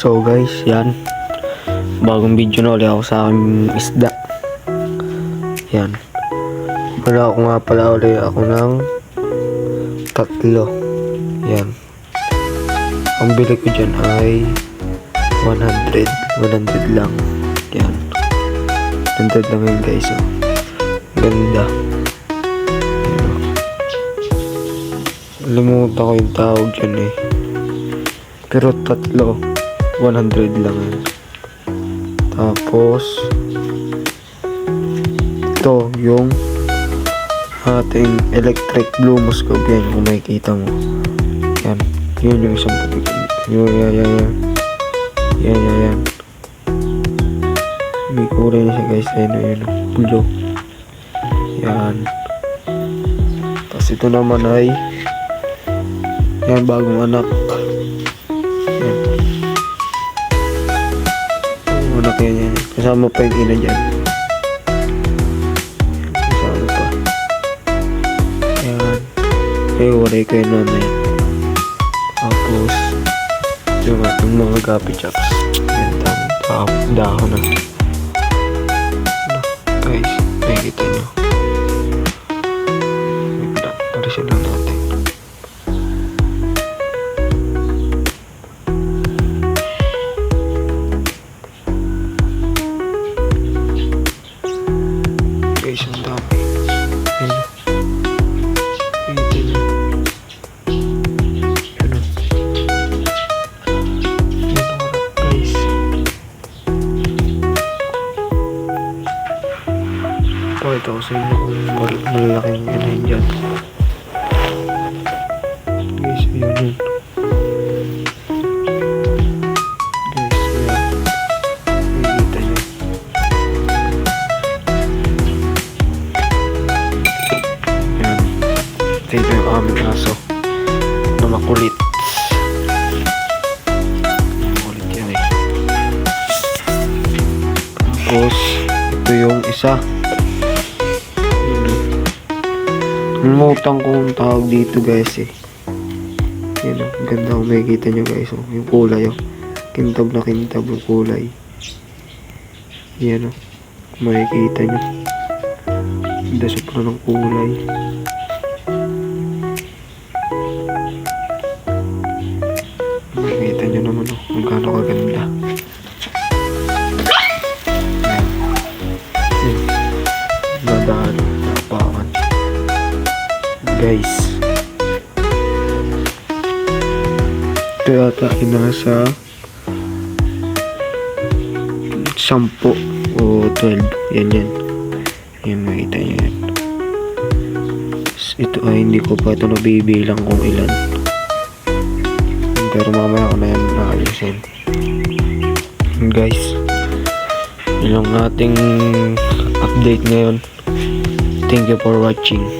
So guys, yan. Bagong video na ulit ako sa aking isda. Yan. Wala ako nga pala ulit ako ng tatlo. Yan. Ang bili ko dyan ay 100. 100 lang. Yan. 100 lang yun guys. Oh. Ganda. Limutan ko yung tawag dyan eh. Pero tatlo, 100 lang. Tapos, ito yung ating electric blue muscog yan kung makikita mo. Yan. Yun yung isang puti. Yun, yan, yan, yan. Yan, yan, yan. May kulay na siya guys. Ayun, ayun. Blue. Yan. Tapos ito naman ay yan, bagong anak. Yung anak yan. Kasama pa yung ina dyan. Kasama pa. Yan. Eh, waray ko yung nanay. Tapos, yung ating mga gapi chaps. Yan, tama. Tapos, dahon na. Yan. Nakikita nyo. Yan o. Yan guys. Pakita ko sa inyo kung mal- malalaking ano yun dyan. Guys, yun yun. Ito yung aming aso. Na makulit. Makulit yan eh. Tapos, ito yung isa. Nalimutan ko ang tawag dito guys eh. Yan oh, ang ganda kung makikita nyo guys oh. Yung kulay oh. Kintab na kintab yung kulay. Yan oh. Kung makikita nyo. Ganda sobrang ng kulay. Naman oh. Kung gaano kaganda. Nadaan. Tapakan. Guys. Ito yata ay nasa 10 o 12. Yan yan. Yan makita nyo yan. Ito ay hindi ko pa ito nabibilang kung ilan. Pero mamaya ko na yan naayusin. Yun, Guys. Yun ang ating update ngayon. Thank you for watching.